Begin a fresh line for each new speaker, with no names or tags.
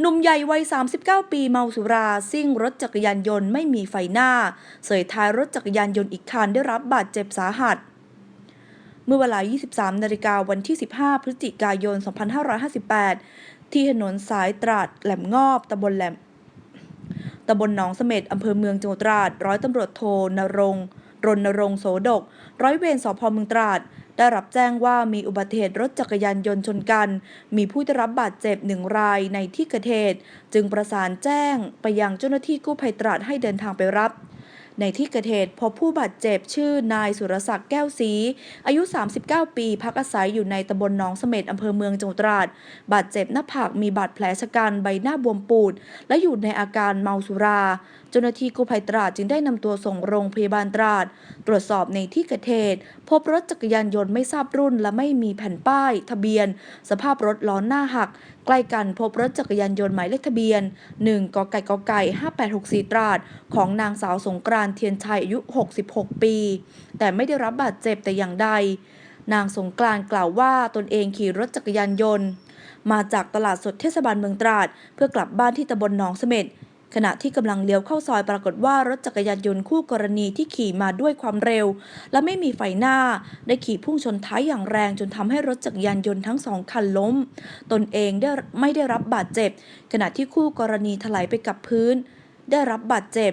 หนุ่มใหญ่วัย 39 ปีเมาสุราซิ่งรถจักรยานยนต์ไม่มีไฟหน้า เสยท้ายรถจักรยานยนต์อีกคันได้รับบาดเจ็บสาหัส เมื่อเวลา 23 นาฬิกาวันที่ 15 พฤศจิกายน 2558 ที่ถนนสายตราดแหลมงอบตำบลแหลมตำบลหนองเสม็ดอำเภอเมืองจังหวัดตราด ร้อยตำรวจโทนรงรณรงค์โสดก ร้อยเวรสพเมืองตราด ได้รับแจ้งว่ามีอุบัติเหตุรถจักรยานยนต์ชนกัน มีผู้ได้รับบาดเจ็บหนึ่งรายในที่เกิดเหตุจึงประสานแจ้งไปยังเจ้าหน้าที่กู้ภัยตราดให้เดินทางไปรับ ในที่เกิดเหตุพบผู้บาดเจ็บชื่อนายสุรศักดิ์แก้วศรีอายุ 39 ปี พักอาศัยอยู่ในตำบลหนองเสม็ดอำเภอเมืองจังหวัดตราด บาดเจ็บหน้าผากมีบาดแผลชะกันใบหน้าบวมปูด และอยู่ในอาการเมาสุรา เจ้าหน้าที่กู้ภัยตราดจึงได้นำตัวส่งโรงพยาบาลตราด ตรวจสอบในที่เกิดเหตุพบรถจักรยานยนต์ไม่ทราบรุ่น และไม่มีแผ่นป้าย ทะเบียน สภาพรถล้อหน้าหัก ใกล้กันพบรถจักรยานยนต์หมายเลขทะเบียน 1กไก่กไก่ 5864 ตราด ของนางสาวสงกรานต์เทียนชัยอายุ 66 ปี แต่ไม่ได้รับบาดเจ็บแต่อย่างใด นางสงกรานต์กล่าวว่าตนเองขี่รถจักรยานยนต์ มาจากตลาดสดเทศบาลเมืองตราด เพื่อกลับบ้านที่ตำบลหนองเสม็ดขณะที่กำลังเลี้ยวเข้าซอยปรากฏว่ารถจักรยานยนต์คู่กรณีที่ขี่มาด้วยความเร็ว และไม่มีไฟหน้า ได้ขี่พุ่งชนท้ายอย่างแรงจนทำให้รถจักรยานยนต์ทั้งสองคันล้ม ตนเองได้ไม่ได้รับบาดเจ็บ ขณะที่คู่กรณีถลายไปกับพื้น ได้รับบาดเจ็บ